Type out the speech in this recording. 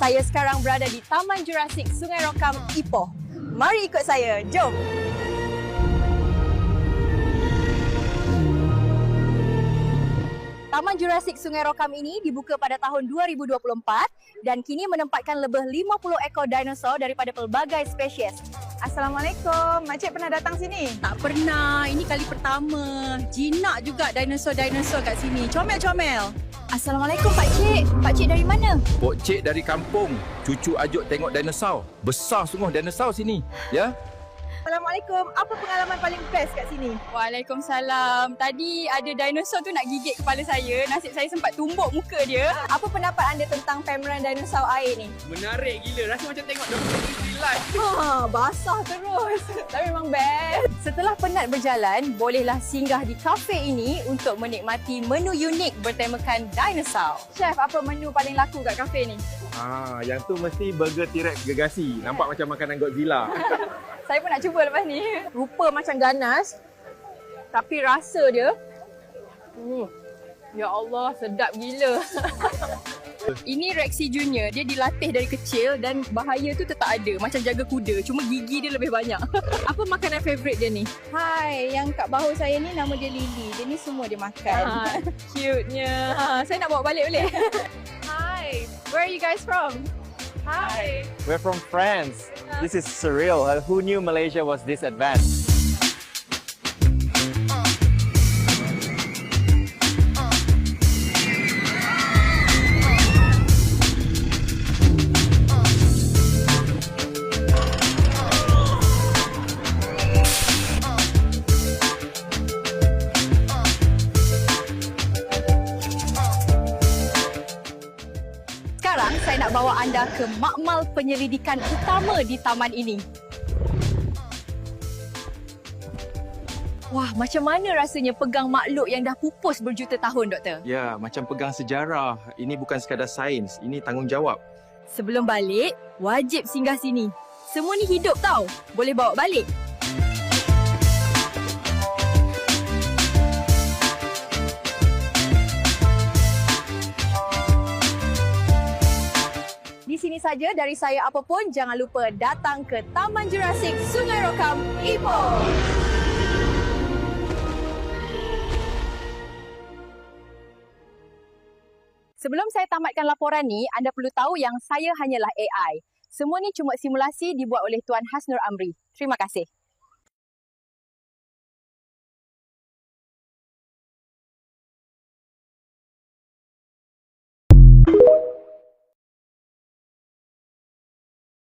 Saya sekarang berada di Taman Jurasik Sungai Rokam, Ipoh. Mari ikut saya, jom! Taman Jurasik Sungai Rokam ini dibuka pada tahun 2024 dan kini menempatkan lebih 50 ekor dinosaur daripada pelbagai spesies. Assalamualaikum, Makcik pernah datang sini? Tak pernah. Ini kali pertama. Jinak juga dinosaur-dinosaur kat sini. Comel-comel. Assalamualaikum Pak Cik. Pak Cik dari mana? Pok Cik dari kampung. Cucu ajuk tengok dinosaur. Besar sungguh dinosaur sini. Ya? Assalamualaikum. Apa pengalaman paling best kat sini? Waalaikumsalam. Tadi ada dinosaur tu nak gigit kepala saya. Nasib saya sempat tumbuk muka dia. Apa pendapat anda tentang pameran dinosaur air ni? Menarik gila. Rasa macam tengok dokumentari live. Ha, basah terus. Tapi memang best. Setelah penat berjalan, bolehlah singgah di kafe ini untuk menikmati menu unik bertemakan dinosaur. Chef, apa menu paling laku kat kafe ni? Ah, yang tu mesti burger T-Rex gegasi. Nampak macam makanan Godzilla. Saya pun nak cuba lepas ni. Rupa macam ganas. Tapi rasa dia hmm. Ya Allah, sedap gila. Ini Rexy Junior. Dia dilatih dari kecil dan bahaya tu tetap ada. Macam jaga kuda. Cuma gigi dia lebih banyak. Apa makanan favourite dia ni? Hai, yang kat bahu saya ni nama dia Lily. Dia ni semua dia makan. Ha, cute-nya. Ha, saya nak bawa balik boleh? Hi, where are you guys from? Hi. We're from France. This is surreal. Uh, Who knew Malaysia was this advanced? Nak bawa anda ke makmal penyelidikan utama di taman ini. Wah, macam mana rasanya pegang makhluk yang dah pupus berjuta tahun, Doktor? ya, macam pegang sejarah. Ini bukan sekadar sains. Ini tanggungjawab. Sebelum balik, wajib singgah sini. Semua ni hidup tau. Boleh bawa balik. Sini saja dari saya apapun jangan lupa datang ke Taman Jurasik Sungai Rokam Ipoh. Sebelum saya tamatkan laporan ni, anda perlu tahu yang saya hanyalah AI. Semua ni cuma simulasi dibuat oleh Tuan Hasnur Amri. Terima kasih.